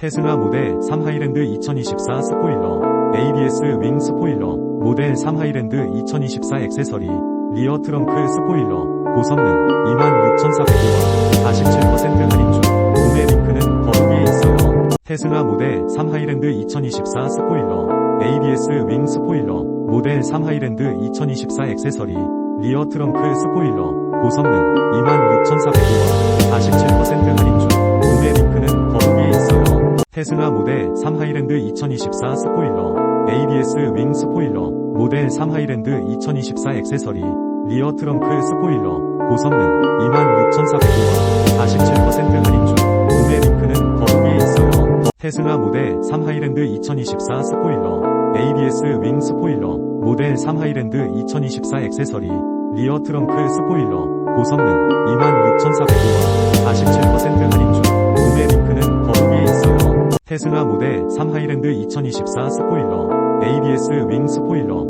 테슬라 모델 3 하이랜드 2024 스포일러, ABS 윙 스포일러, 모델 3 하이랜드 2024 액세서리, 리어 트렁크 스포일러, 고성능 26,400원, 47% 할인 중, 구매 링크는 더보기에 있어요. 테슬라 모델 3 하이랜드 2024 스포일러, ABS 윙 스포일러, 모델 3 하이랜드 2024 액세서리, 리어 트렁크 스포일러, 고성능 26,400원, 테슬라 모델 3 하이랜드 2024 스포일러, ABS 윙 스포일러, 모델 3 하이랜드 2024 액세서리, 리어 트렁크 스포일러, 고성능 26,400원, 47% 할인 중, 구매 링크는 더보기에 있어요. 테슬라 모델 3 하이랜드 2024 스포일러, ABS 윙 스포일러, 모델 3 하이랜드 2024 액세서리, 리어 트렁크 스포일러, 고성능 26,400원, 47% 할인 테슬라 모델 3 하이랜드 2024 스포일러, ABS 윙 스포일러,